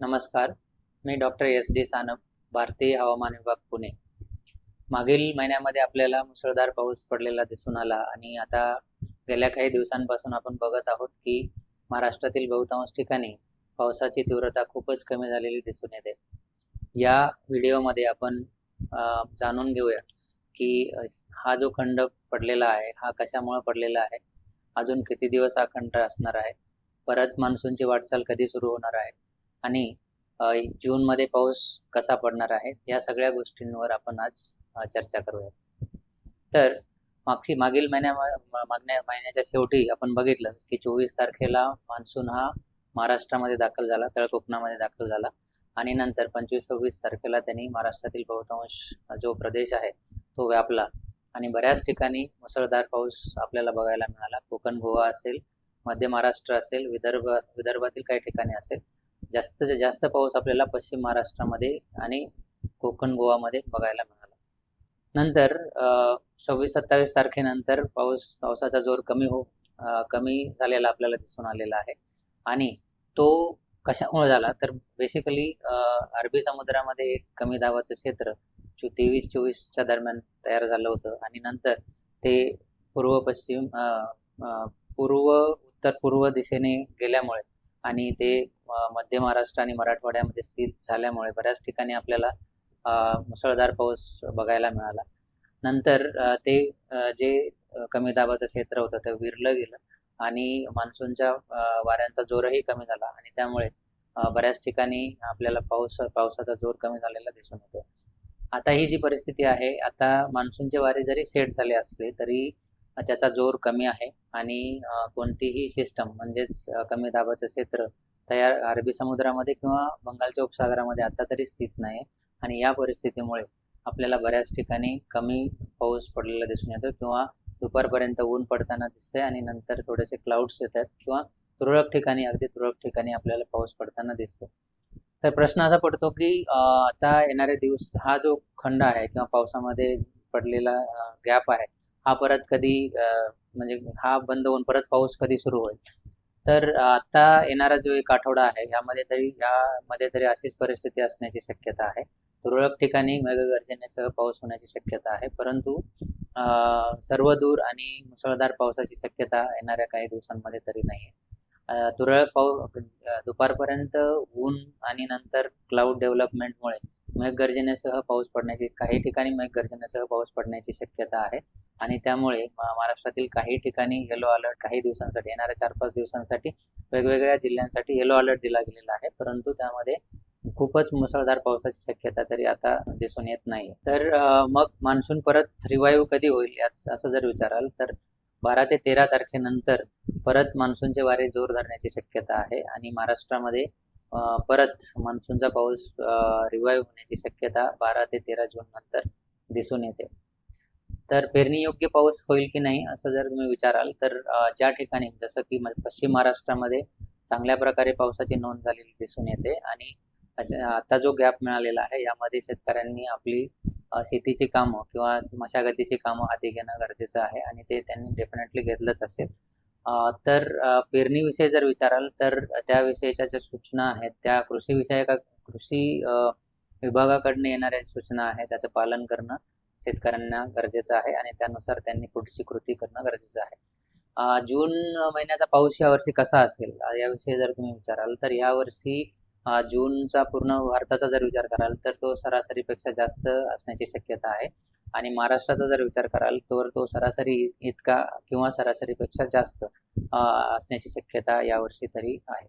नमस्कार. मी doctor S D Sanap भारतीय हवामान विभाग पुणे. मागील महिन्यामध्ये आपल्याला मुसळधार पाऊस पडलेला दिसून आला आणि आता गेल्या काही दिवसांपासून आपण बघत आहोत की महाराष्ट्रातील बहुतांश ठिकाणी पावसाची तीव्रता खूपच कमी झालेली दिसून येते. या व्हिडिओमध्ये आपण जाणून घेऊया की हा जो खंड पडलेला आहे हा कशामुळे पडलेला आहे? अजून किती दिवस हा खंड असणार आहे? परत मान्सूनची वाटचाल कधी सुरू होणार आहे? आणि जूनमध्ये पाऊस कसा पडणार आहे या सगळ्या गोष्टींवर आपण आज चर्चा करूया. तर मागची मागील महिन्या मागण्या महिन्याच्या शेवटी आपण बघितलं की चोवीस तारखेला मान्सून हा महाराष्ट्रामध्ये दाखल झाला तळ कोकणामध्ये दाखल झाला आणि नंतर पंचवीस सव्वीस तारखेला त्यांनी महाराष्ट्रातील बहुतांश जो प्रदेश आहे तो व्यापला आणि बऱ्याच ठिकाणी मुसळधार पाऊस आपल्याला बघायला मिळाला. कोकण गोवा असेल मध्य महाराष्ट्र असेल विदर्भ विदर्भातील काही ठिकाणी असेल जास्तीत जास्त पाऊस आपल्याला पश्चिम महाराष्ट्रामध्ये आणि कोकण गोवामध्ये बघायला मिळाला. नंतर सव्वीस सत्तावीस तारखेनंतर पाऊस पावसाचा जोर कमी हो कमी झालेला आपल्याला दिसून आलेला आहे. आणि तो कशामुळे झाला? तर बेसिकली अरबी समुद्रामध्ये एक कमी दाबाचं क्षेत्र जो तेवीस चोवीसच्या दरम्यान तयार झालं होतं. आणि नंतर ते पूर्व पश्चिम पूर्व उत्तर पूर्व दिशेने गेल्यामुळे आणि ते मध्य महाराष्ट्र आणि मराठवाड्यामध्ये स्थित झाल्यामुळे बऱ्याच ठिकाणी आपल्याला मुसळधार पाऊस बघायला मिळाला. नंतर ते जे कमी दाबाचं क्षेत्र होतं ते विरलं गेलं आणि मान्सूनच्या वाऱ्यांचा जोरही कमी झाला आणि त्यामुळे बऱ्याच ठिकाणी आपल्याला पाऊस पावसाचा जोर कमी झालेला दिसून येतो. आता ही जी परिस्थिती आहे आता मान्सूनचे वारे जरी सेट झाले असले तरी त्याचा जोर कमी आहे आणि कोणतीही सिस्टम म्हणजेच कमी दाबाचं क्षेत्र तयार अरबी समुद्रामध्ये किंवा बंगालच्या उपसागरामध्ये आता तरी स्थित नाही आणि या परिस्थितीमुळे आपल्याला बऱ्याच ठिकाणी कमी पाऊस पडलेला दिसून येतो किंवा दुपारपर्यंत ऊन पडताना दिसतंय आणि नंतर थोडेसे क्लाउड्स येतात किंवा तुरळक ठिकाणी अगदी तुरळक ठिकाणी आपल्याला पाऊस पडताना दिसतो. तर प्रश्न असा पडतो की आता येणारे दिवस हा जो खंड आहे किंवा पावसामध्ये पडलेला गॅप आहे हा परत कधी म्हणजे हा बंद होऊन परत पाऊस कधी सुरू होईल? तर आता येणारा जो एक आठवडा आहे यामध्ये तरी यामध्ये तरी अशीच परिस्थिती असण्याची शक्यता आहे. तुरळक ठिकाणी मेघगर्जनेसह पाऊस होण्याची शक्यता आहे. परंतु सर्व दूर आणि मुसळधार पावसाची शक्यता येणाऱ्या काही दिवसांमध्ये तरी नाही आहे तुरळक पाऊ दुपारपर्यंत ऊन आणि नंतर क्लाउड डेव्हलपमेंटमुळे मेघगर्जनेसह पाऊस पडण्याची काही ठिकाणी मेघगर्जनेसह पाऊस पडण्याची शक्यता आहे. आणि त्यामुळे महाराष्ट्रातील काही ठिकाणी येलो अलर्ट काही दिवसांसाठी येणाऱ्या चार पाच दिवसांसाठी वेगवेगळ्या जिल्ह्यांसाठी येलो अलर्ट दिला गेलेला आहे. परंतु त्यामध्ये खूपच मुसळधार पावसाची शक्यता तरी आता दिसून येत नाही तर मग मान्सून परत रिवाईव्ह कधी होईल याच असं जर विचाराल तर बारा ते तेरा तारखेनंतर परत मान्सूनचे वारे जोर धरण्याची शक्यता आहे आणि महाराष्ट्रामध्ये परत मान्सूनचा पाऊस रिवाईव्ह होण्याची शक्यता बारा ते तेरा जून नंतर दिसून येते. तर पेरणी योग्य पाऊस होईल की नाही असं जर तुम्ही विचाराल तर ज्या ठिकाणी जसं की पश्चिम महाराष्ट्रामध्ये चांगल्या प्रकारे पावसाची नोंद झालेली दिसून येते आणि आता जो गॅप मिळालेला आहे यामध्ये शेतकऱ्यांनी आपली शेतीची कामं किंवा मशागतीची कामं हाती घेणं गरजेचं आहे आणि ते त्यांनी डेफिनेटली घेतलंच असेल. तर पेरणीविषयी जर विचाराल तर त्याविषयीच्या ज्या सूचना आहेत त्या कृषीविषयक कृषी विभागाकडनं येणाऱ्या सूचना आहेत त्याचं पालन करणं शेतकऱ्यांना गरजेचं आहे आणि त्यानुसार त्यांनी पुढची कृती करणं गरजेचं आहे. जून महिन्याचा पाऊस यावर्षी कसा असेल याविषयी जर तुम्ही विचाराल तर यावर्षी जूनचा पूर्ण भारताचा जर विचार कराल तर तो सरासरीपेक्षा जास्त असण्याची शक्यता आहे. आणि महाराष्ट्राचा जर विचार कराल तर तो सरासरी इतका किंवा सरासरीपेक्षा जास्त असण्याची शक्यता यावर्षी तरी आहे.